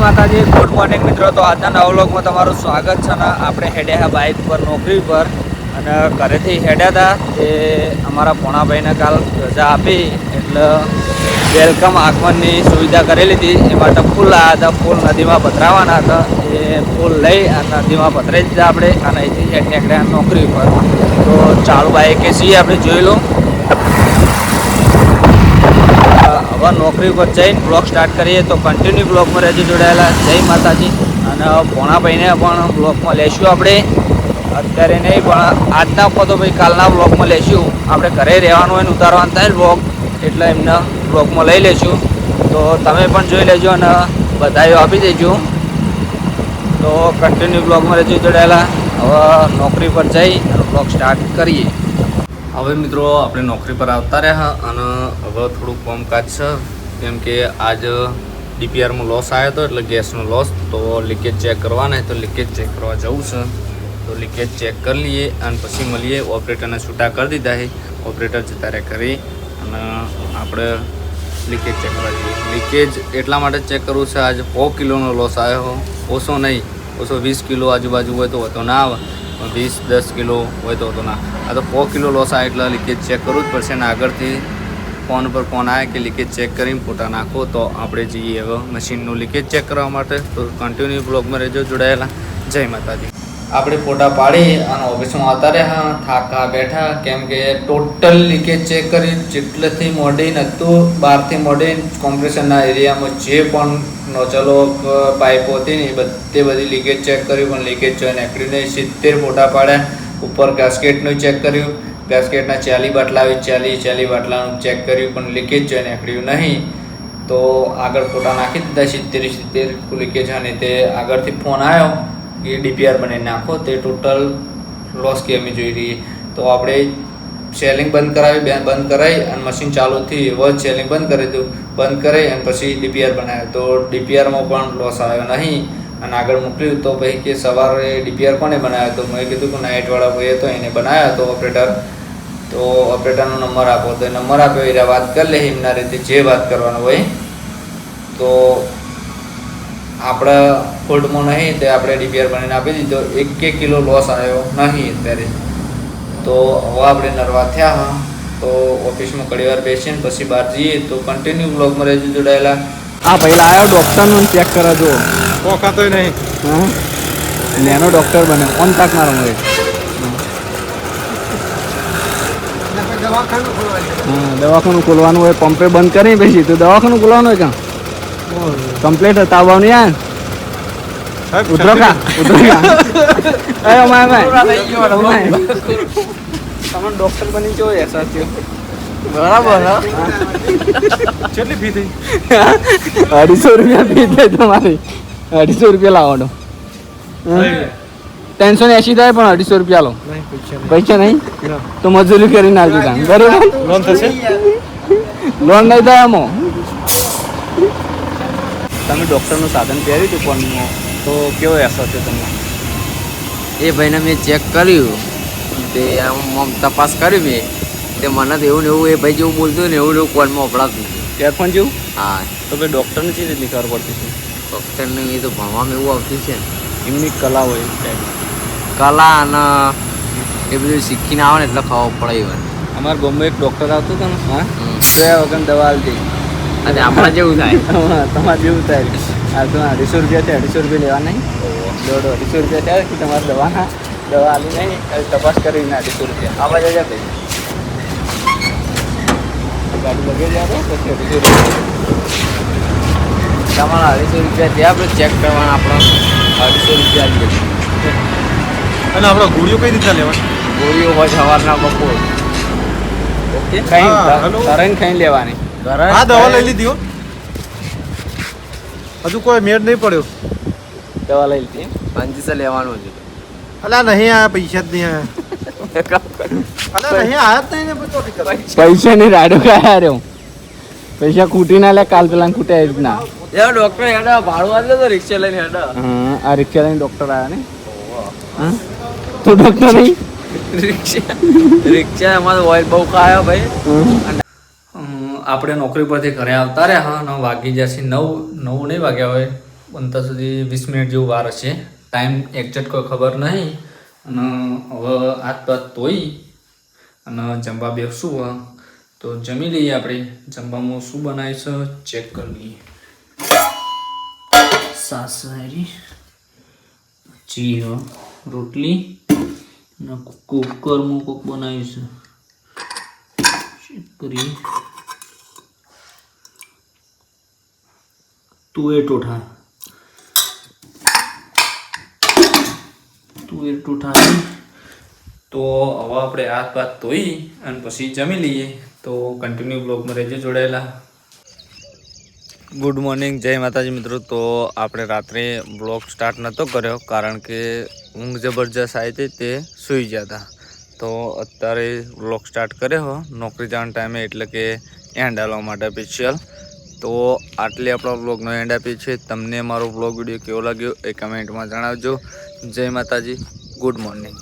માતાજી good morning મિત્રો. તો આજના નવા તમારું સ્વાગત છે ને આપણે હેડ્યા બાઇક પર, નોકરી પર. અને ઘરેથી હેડ્યા હતા તે અમારા પોણાભાઈને કાલ રજા આપી, એટલે વેલકમ આગમનની સુવિધા કરેલી હતી. એ માટે ફૂલ આવ્યા હતા, ફૂલ નદીમાં પધરાવાના હતા. એ ફૂલ લઈ આ નદીમાં પધરાઈ દીધા આપણે અને અહીંથી હેડ નીકળ્યા નોકરી પર. તો ચાલુ બાઇકે છીએ આપણે, જોઈ લો. હવે નોકરી પર જઈને બ્લોગ સ્ટાર્ટ કરીએ તો કન્ટિન્યુ બ્લોગમાં રહેજો જોડાયેલા. જય માતાજી. અને ભોણાભાઈને પણ બ્લોગમાં લેશું આપણે. અત્યારે નહીં, પણ આજના તો ભાઈ કાલના બ્લોગમાં લેશું. આપણે ઘરે રહેવાનું હોય ને ઉતારવાનું થાય બ્લોગ એટલે એમને બ્લોગમાં લઈ લેશું. તો તમે પણ જોઈ લેજો અને બધાએ આપી દેજો. તો કન્ટિન્યુ બ્લોગમાં રહેજો જોડાયેલા. હવે નોકરી પર જઈ અને બ્લોગ સ્ટાર્ટ કરીએ. હવે મિત્રો આપણે નોકરી પર આવતા રહ્યા અને હવે થોડુંક કામકાજ છે. કેમ કે આજ ડીપીઆરમાં લોસ આવ્યો હતો એટલે ગેસનો લોસ, તો લીકેજ ચેક કરવાના તો લીકેજ ચેક કરવા જવું છે. તો લીકેજ ચેક કરી લઈએ અને પછી મળીએ. ઓપરેટરને છૂટા કરી દીધા છે. ઓપરેટર જતા રહે કરી અને આપણે લીકેજ ચેક કરવા જઈએ. લીકેજ એટલા માટે ચેક કરવું છે, આજે સો કિલોનો લોસ આવ્યો. ઓછો નહીં. ઓછો વીસ કિલો આજુબાજુ હોય તો હોતો ના આવે. વીસ, દસ કિલો હોય તો હતો ના. આ તો સો કિલો લોસ આવે એટલે લીકેજ ચેક કરવું જ પડશે ને આગળથી ફોન પર ફોન આવે કે લીકેજ ચેક કરીને ફોટા નાખો તો આપણે જઈએ હવે મશીનનું લીકેજ ચેક કરવા માટે. તો કન્ટિન્યુ બ્લોગમાં રહેજો. જોડાયેલા. જય માતાજી. આપણે ફોટા પાડી અને ઓફિસમાં આવતા રહ્યા, થાકા બેઠા, કેમ કે ટોટલ લીકેજ ચેક કરી, જેટલેથી મોડી હતું બહારથી મોડીને કોમ્પ્રેશનના એરિયામાં જે પણ નોચલો પાઇપો હતી ને એ બધે બધી લીકેજ ચેક કર્યું, પણ લીકેજ જોઈ નીકળ્યું નહીં સિત્તેર ફોટા પાડ્યા. ઉપર ગાસ્કેટનું ચેક કર્યું. ગાસ્કેટના ચાલી બાટલા આવી, ચાલી ચાલી બાટલાનું ચેક કર્યું, પણ લીકેજ જોઈ નીકળ્યું નહીં. તો આગળ ફોટા નાખી દીધા, સિત્તેર સિત્તેર લીકેજ અને તે આગળથી ફોન આવ્યો. કે ડીપીઆર બનાવી નાખો. તે ટોટલ લોસ કે અમે જોઈ રહીએ. તો આપણે સેલિંગ બંધ કરાવી, બે બંધ કરાવી અને મશીન ચાલુ થઈ જ સેલિંગ બંધ કરી દઉં બંધ કરાવી અને પછી ડીપીઆર બનાવ્યો. તો ડીપીઆરમાં પણ લોસ આવ્યો નહીં. અને આગળ મોકલ્યું તો ભાઈ કે સવારે ડીપીઆર કોને બનાવ્યો? તો મેં કીધું કે નાઇટવાળા ભાઈ હતો એને બનાવ્યો હતો ઓપરેટર તો ઓપરેટરનો નંબર આપો. તો એ નંબર આપ્યો. એ વાત કરી લે, એમના રીતે જે વાત કરવાનો હોય. તો આપણે ફોલ્ટમાં નહીં તે આપણે ડીપીઆર બનાવીને આપી દીધો. એક એક કિલો લોસ આવ્યો નહીં અત્યારે. તો હવે આપણે નરવા થયા હા. તો ઓફિસમાં ઘણી વાર બેસીને પછી બહાર જઈએ તો કન્ટિન્યુ બ્લોગમાં રહેજો જોડાયેલા. હા પહેલાં આવ્યો ડૉક્ટરનું ચેક કરે જો પોખાતોય નહીં. હા નેનો ડૉક્ટર બને. ઓન તાક મારો મળે દવાખાનું ખોલવાનું. દવાખાનું ખોલવાનું હોય પંપે બંધ કરી પછી. તો દવાખાનું ખોલવાનું હોય કાં કમ્પ્લેટ હતા આવવાનું યાર ઉતરો કા ઉતરો કા એ અમાય અમાય તમે ડોક્ટર બની જો એસા થયો બરાબર કેટલી ફી થઈ અઢીસો રૂપિયા ફી થાય તમારી અઢીસો રૂપિયા લાવવાનો ત્રણસો ને એસી થાય પણ અઢીસો રૂપિયા લો નહીં પૈસા પૈસા નહીં તો મજૂરી કરીને આવજો કામ બરોબર લોન થશે લોન નહીં થાય આમાં તમે ડૉક્ટરનું સાધન પહેર્યું હતું પણ તો કેવો અહેસાસ થયો તમને? એ ભાઈને મેં ચેક કર્યું. તે આમ તપાસ કરી મેં. તે મને તો એવું ને એવું એ ભાઈ જેવું બોલતું ને એવું એવું કોલમાં અપડાતું એરફોન જેવું? હા. તો ભાઈ ડૉક્ટરને ચી રીતની ખબર પડતી છે ડૉક્ટરને એ તો ભણવામાં એવું આવતું છે. ને એમની કલા હોય કલા અને એ બધું શીખીને આવે ને એટલે ખબર પડે એવું અમારા ગામમાં એક ડૉક્ટર આવતો હતો ને હા? વગર દવા આપી અને આપણા જેવું થાય. તમારે જેવું થાય. આ તો અઢીસો રૂપિયા છે અઢીસો રૂપિયા લેવા નહીં. દોઢ અઢીસો રૂપિયા થયા કે તમારે દવાના દવા આલી નહીં. તપાસ કરીને અઢીસો રૂપિયા. આવા જજા ભાઈ. ગાડી લગે જાય પછી અઢીસો રૂપિયા. તમારા અઢીસો રૂપિયા થયા આપણે ચેક કરવાના આપણા. અઢીસો રૂપિયા લઈએ. અને આપણે ગોળીઓ કઈ રીતના લેવાની ગોળીઓ હોય સવારના બપોર. ઓકે. ખાઈ. તરણ ખાઈ લેવાની. આ દવા લઈ લીધી હો. હજુ કોઈ મેળ નહીં પડ્યો. દવા લઈ લીધી. પંચીસે લેવાનું છે અલા નહીં આયા પૈસા જ નહીં આયા. આયા જ ને. પૈસા ની રાડો કયા રહ્યો પૈસા ખૂટી ના લે કાલ પેલા ખૂટે યાર ડોક્ટર હેડા ભાડું આલે તો રિક્ષા લઈને હેડા. હા આ રિક્ષા લઈને ડોક્ટર આવ્યા ને? હા? તું ડોક્ટર નહીં? રિક્ષા રિક્ષા તો ઓઇલ બહુ ખાયો ભાઈ. આપણે નોકરી પરથી ઘરે આવતા રહ્યા નવ વાગી જશે નવ નવ નહીં વાગ્યા હોય બનતા સુધી વીસ મિનિટ જેવું વાર હશે. ટાઈમ એક્ઝેક્ટ કોઈ ખબર નહીં. અને હવે હાથ પાત ધોઈ અને જમવા બેસું. તો જમી લઈએ આપણે. જમવામાં શું બનાવીશ? ચેક કરી લઈએ. સાસરી પછી રોટલી અને કુકરમાં કોક બનાવ્યું છે ચેક કરીએ. તુવેર ટોઠા તુવેર ટોઠા તો હવે આપણે આ પાથ ધોઈ અને પછી જમી લઈએ. તો કન્ટિન્યુ બ્લોગમાં રહેજો જોડાયેલા. ગુડ મોર્નિંગ જય માતાજી મિત્રો. તો આપણે રાત્રે બ્લોગ સ્ટાર્ટ નહોતો કર્યો કારણ કે ઊંઘ જબરજસ્ત આવી હતી તે સૂઈ ગયા હતા. તો અત્યારે બ્લોગ સ્ટાર્ટ કર્યો. નોકરી જવાના ટાઈમે એટલે કે એન્ડ આલવા માટે સ્પેશિયલ તો આટલી આપણો બ્લોગનો એન્ડ આપીએ છીએ. તમને મારો બ્લોગ વીડિયો કેવો લાગ્યો એ કમેન્ટમાં જણાવજો. જય માતાજી. Good morning